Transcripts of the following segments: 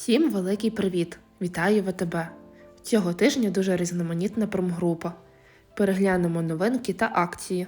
Всім великий привіт! Вітаю ВТБ! Цього тижня дуже різноманітна промгрупа. Переглянемо новинки та акції.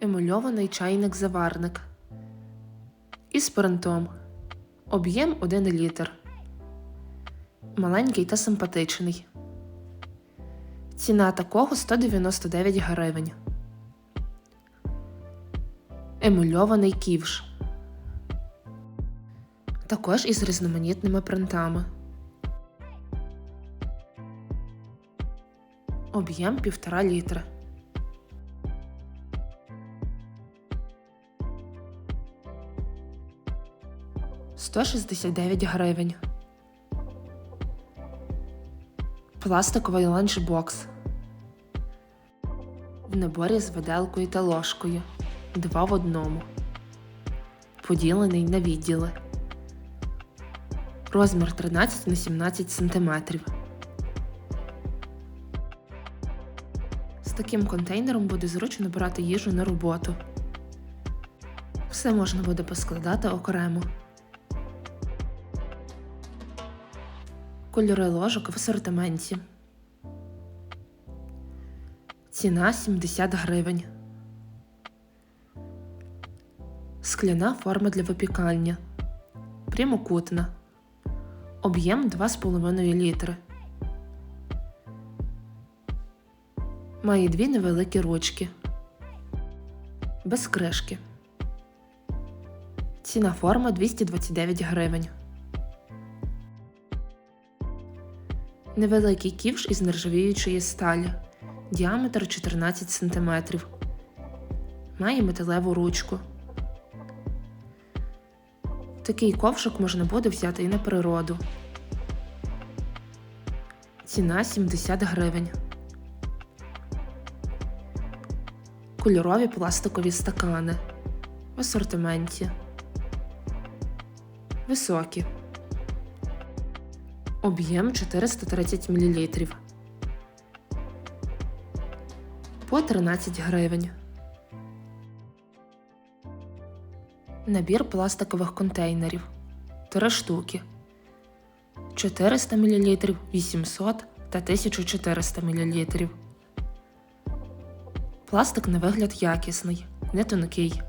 Емульований чайник-заварник. Із принтом. Об'єм 1 літр. Маленький та симпатичний. Ціна такого 199 гривень. Емульований ківш. Також із різноманітними принтами. Об'єм 1,5 літра. Сто шістдесят дев'ять гривень. Пластиковий ланчбокс. В наборі з виделкою та ложкою. Два в одному. Поділений на відділи. Розмір 13 на 17 см. З таким контейнером буде зручно брати їжу на роботу. Все можна буде поскладати окремо. Кольори ложок в асортименті. Ціна 70 гривень. Скляна форма для випікання. Прямокутна. Об'єм 2,5 літри. Має дві невеликі ручки. Без кришки. Ціна форма 229 гривень. Невеликий ківш із нержавіючої сталі. Діаметр 14 см. Має металеву ручку. Такий ковшик можна буде взяти і на природу. Ціна 70 гривень. Кольорові пластикові стакани. В асортименті. Високі. Об'єм 430 мл. По 13 гривень. Набір пластикових контейнерів 3 штуки 400 мл, 800 та 1400 мл. Пластик на вигляд якісний, не тонкий.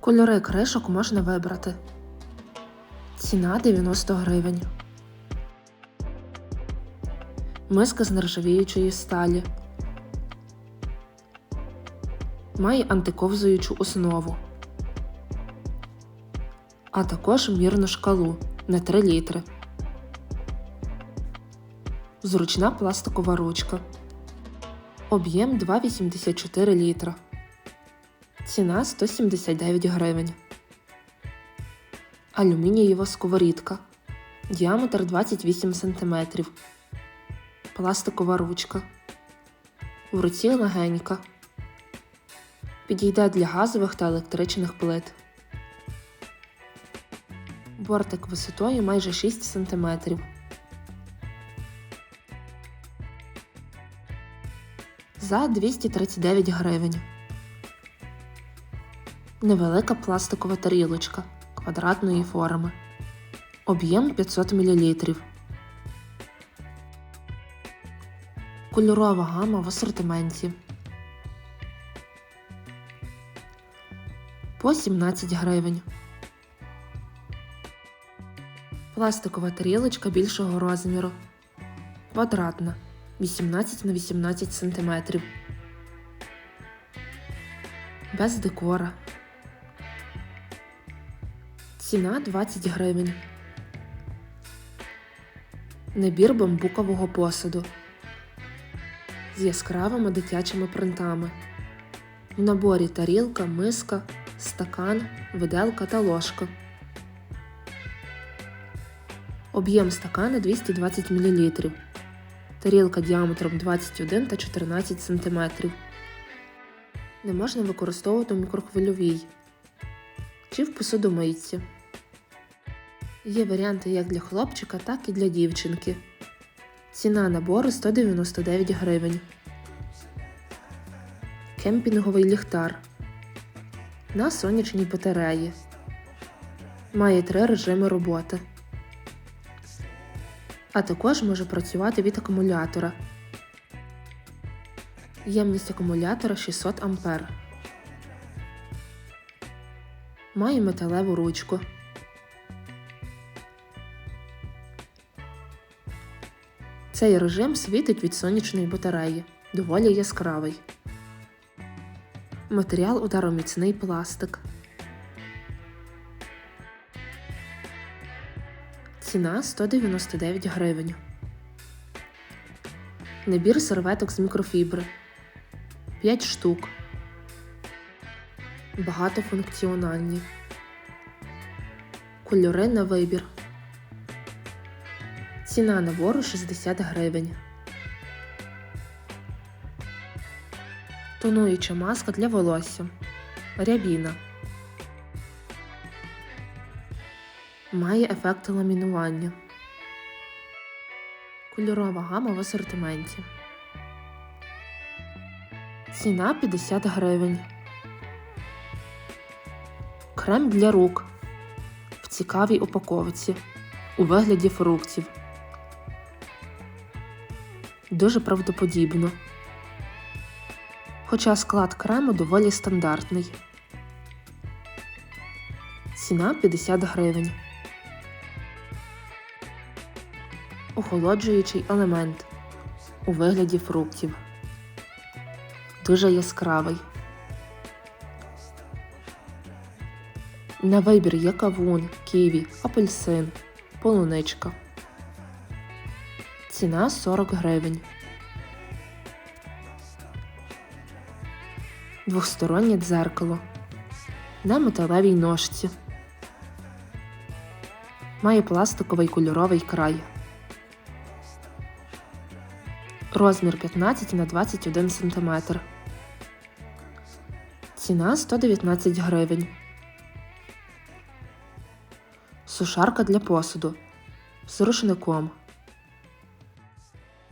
Кольори кришок можна вибрати. Ціна 90 гривень. Миска з нержавіючої сталі. Має антиковзуючу основу а також мірну шкалу на 3 літри. Зручна пластикова ручка. Об'єм 2,84 літра. Ціна 179 гривень. Алюмінієва сковорідка. Діаметр 28 см. Пластикова ручка. В руці легенька. Підійде для газових та електричних плит. Бортик висотою майже 6 см. За 239 гривень. Невелика пластикова тарілочка квадратної форми. Об'єм 500 мл. Кольорова гама в асортименті. По 17 гривень. Пластикова тарілочка більшого розміру. Квадратна 18 на 18 см. Без декора. Ціна 20 гривень. Набір бамбукового посуду з яскравими дитячими принтами. В наборі тарілка, миска, стакан, виделка та ложка. Об'єм стакана 220 мл. Тарілка діаметром 21 та 14 см. Не можна використовувати в мікрохвильовій чи в посудомийці. Є варіанти як для хлопчика, так і для дівчинки. Ціна набору 199 гривень. Кемпінговий ліхтар на сонячній батареї. Має три режими роботи. А також може працювати від акумулятора. Ємність акумулятора 600 А. Має металеву ручку. Цей режим світить від сонячної батареї, доволі яскравий. Матеріал удароміцний пластик. Ціна 199 гривень. Набір серветок з мікрофібри 5 штук. Багатофункціональні. Кольори на вибір. Ціна набору 60 гривень. Тонуюча маска для волосся. Рябіна. Має ефект ламінування. Кольорова гама в асортименті. Ціна 50 гривень. Крем для рук в цікавій упаковці у вигляді фруктів. Дуже правдоподібно. Хоча склад крему доволі стандартний. Ціна 50 гривень. Охолоджуючий елемент у вигляді фруктів. Дуже яскравий. На вибір є кавун, ківі, апельсин, полуничка. Ціна 40 гривень. Двохстороннє дзеркало на металевій ножці. Має пластиковий кольоровий край. Розмір 15 на 21 см. Ціна 119 гривень. Сушарка для посуду з рушником.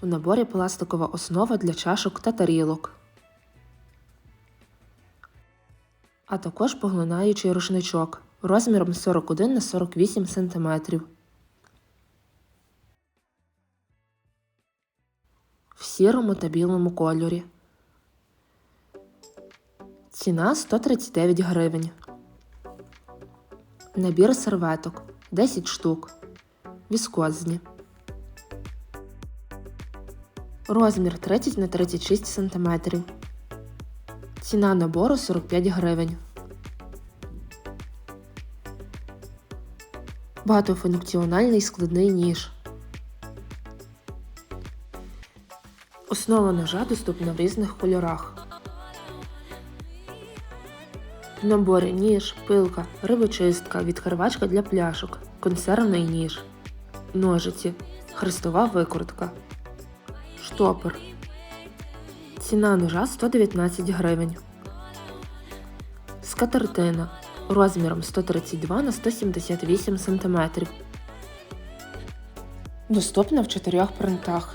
У наборі пластикова основа для чашок та тарілок. А також поглинаючий рушничок розміром 41 на 48 см. Сірому та білому кольорі. Ціна 139 гривень. Набір серветок 10 штук. Віскозні. Розмір 30 на 36 см. Ціна набору 45 гривень. Багатофункціональний складний ніж. Основа ножа доступна в різних кольорах. В наборі ніж, пилка, рибочистка, відкривачка для пляшок, консервний ніж, ножиці, хрестова викрутка, штопор. Ціна ножа 119 гривень. Скатертина розміром 132 на 178 см. Доступна в чотирьох принтах.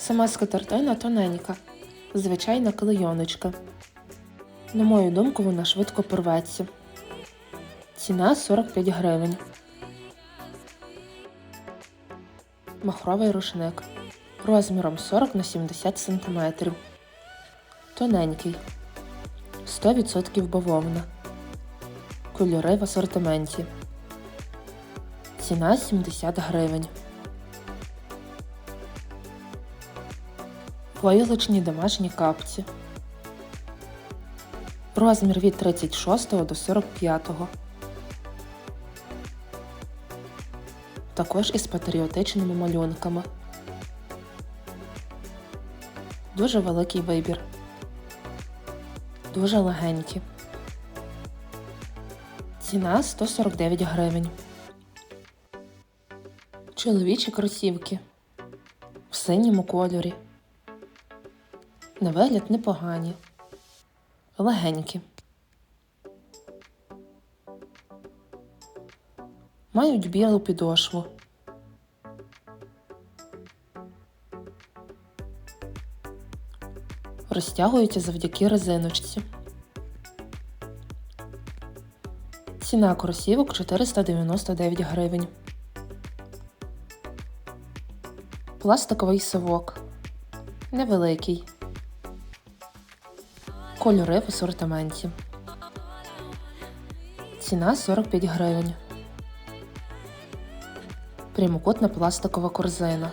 Сама скатертина тоненька, звичайна клейоночка. На мою думку, вона швидко порветься. Ціна 45 гривень. Махровий рушник розміром 40 на 70 см. Тоненький. 100% бавовна. Кольори в асортименті. Ціна 70 гривень. Войлочні домашні капці. Розмір від 36 до 45. Також із патріотичними малюнками. Дуже великий вибір. Дуже легенькі. Ціна 149 гривень. Чоловічі кросівки в синьому кольорі. На вигляд непогані, легенькі. Мають білу підошву. Розтягується завдяки резиночці. Ціна кросівок 499 гривень. Пластиковий совок. Невеликий. Кольори в асортименті. Ціна 45 гривень. Прямокутна пластикова корзина.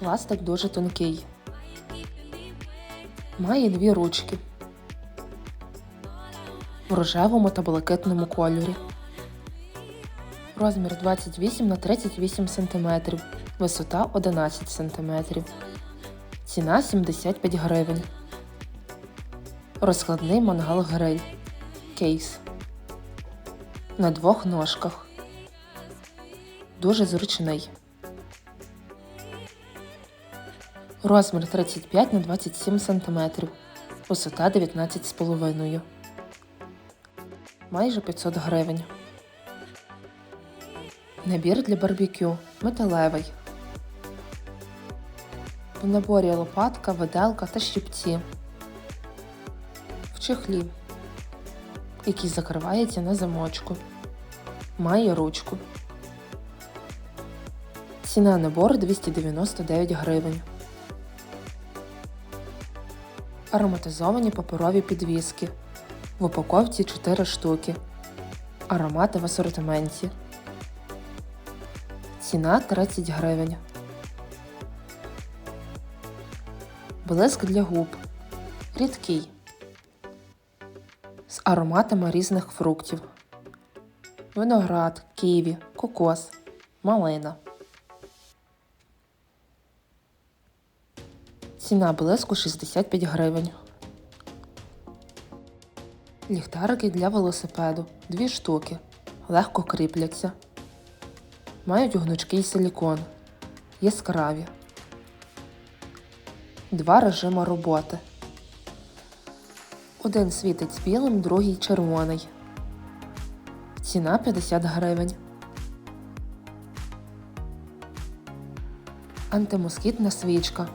Пластик дуже тонкий. Має дві ручки в рожевому та блакитному кольорі. Розмір 28 на 38 см, висота 11 см. Ціна 75 гривень. Розкладний мангал гриль. Кейс. На двох ножках. Дуже зручний. Розмір 35 на 27 см. Висота 19,5 Майже 500 гривень. Набір для барбекю. Металевий. В наборі лопатка, виделка та щипці. В чехлі, який закривається на замочку. Має ручку. Ціна набору 299 гривень. Ароматизовані паперові підвіски. В упаковці 4 штуки. Аромати в асортименті. Ціна 30 гривень. Блиск для губ. Рідкий. З ароматами різних фруктів. Виноград, ківі, кокос, малина. Ціна блиску 65 гривень. Ліхтарики для велосипеду. Дві штуки. Легко кріпляться. Мають гнучкий силікон. Яскраві. Два режими роботи. Один світить білим, другий червоний. Ціна 50 гривень. Антимоскітна свічка.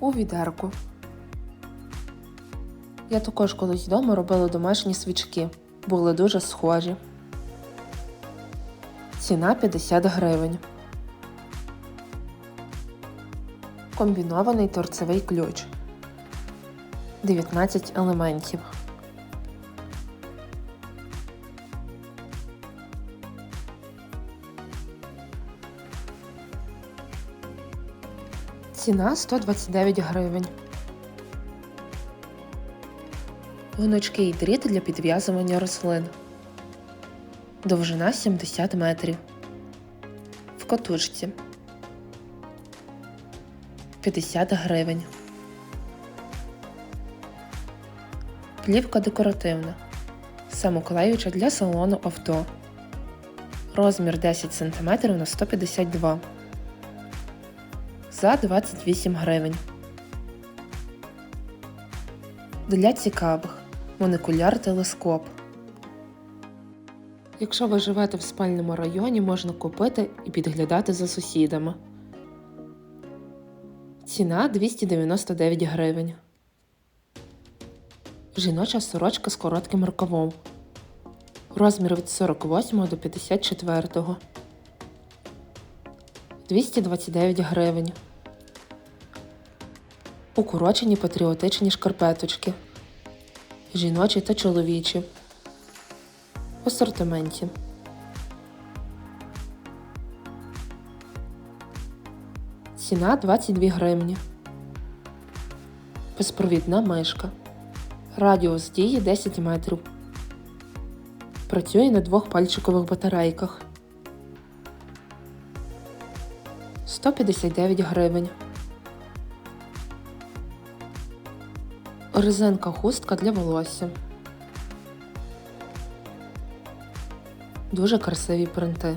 У відерку. Я також колись вдома робила домашні свічки. Були дуже схожі. Ціна 50 гривень. Комбінований торцевий ключ. 19 елементів. Ціна 129 гривень. Гнучкий дріт для підв'язування рослин. Довжина 70 метрів. В котушці 50 гривень. Плівка декоративна. Самоклеюча для салону авто. Розмір 10 см на 152 за 28 гривень. Для цікавих молекуляр телескоп. Якщо ви живете в спальному районі, можна купити і підглядати за сусідами. Ціна 299 гривень. Жіноча сорочка з коротким рукавом. Розмір від 48 до 54. 229 гривень. Укорочені патріотичні шкарпеточки. Жіночі та чоловічі. В асортименті. Ціна 22 гривні. Безпровідна мишка. Радіус дії 10 метрів. Працює на двох пальчикових батарейках. 159 гривень. Резинка хустка для волосся. Дуже красиві принти.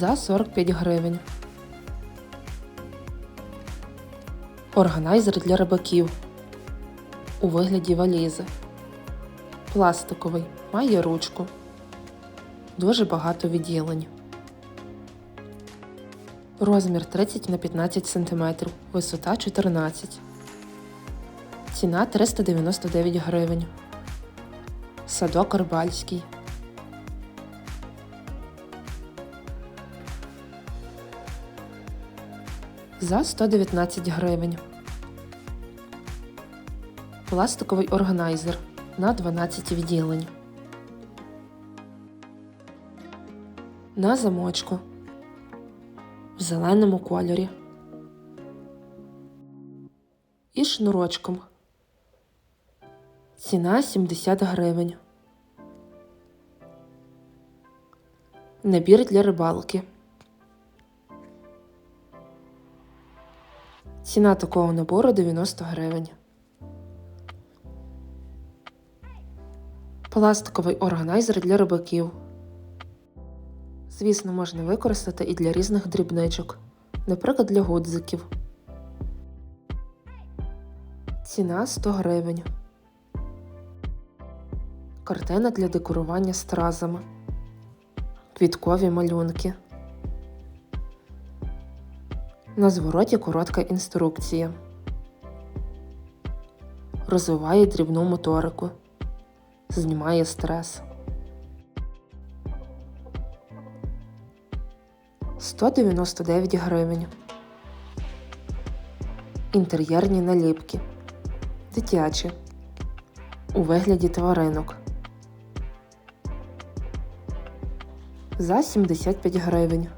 За 45 гривень. Органайзер для рибаків. У вигляді валізи. Пластиковий. Має ручку. Дуже багато відділень. Розмір 30 на 15 см, висота 14. Ціна 399 гривень. Садок Рибальський. За 119 гривень. Пластиковий органайзер на 12 відділень. На замочку в зеленому кольорі. І шнурочком. Ціна 70 гривень. Набір для рибалки. Ціна такого набору 90 гривень. Пластиковий органайзер для рибаків. Звісно, можна використати і для різних дрібничок, наприклад, для гудзиків. Ціна 100 гривень. Картина для декорування стразами. Квіткові малюнки. На звороті коротка інструкція. Розвиває дрібну моторику. Знімає стрес. 199 гривень. Інтер'єрні наліпки. Дитячі. У вигляді тваринок. За 75 гривень.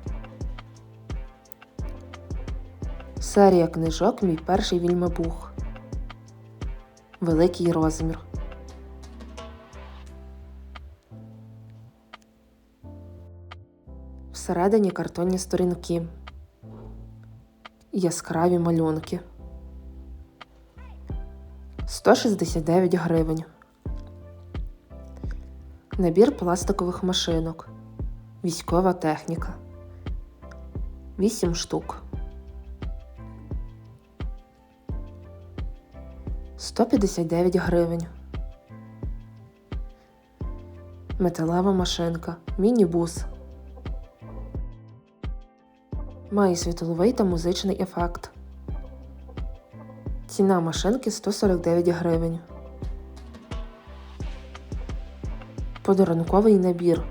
Серія книжок Мій перший вільмебух. Великий розмір. Всередині картонні сторінки. Яскраві малюнки. 169 гривень. Набір пластикових машинок. Військова техніка. 8 штук. 159 гривень. Металева машинка. Міні-бус. Має світловий та музичний ефект. Ціна машинки 149 гривень. Подарунковий набір.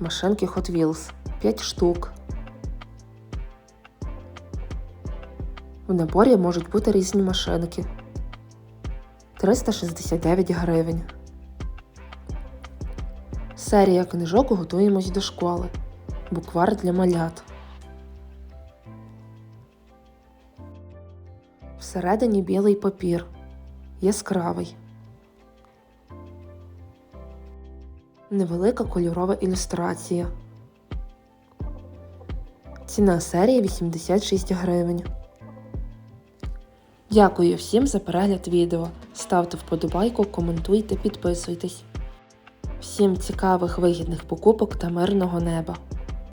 Машинки Hot Wheels 5 штук. В наборі можуть бути різні машинки. 369 гривень. Серія книжок готуємось до школи. Буквар для малят. Всередині білий папір. Яскравий. Невелика кольорова ілюстрація. Ціна серії 86 гривень. Дякую всім за перегляд відео. Ставте вподобайку, коментуйте, підписуйтесь. Всім цікавих вигідних покупок та мирного неба!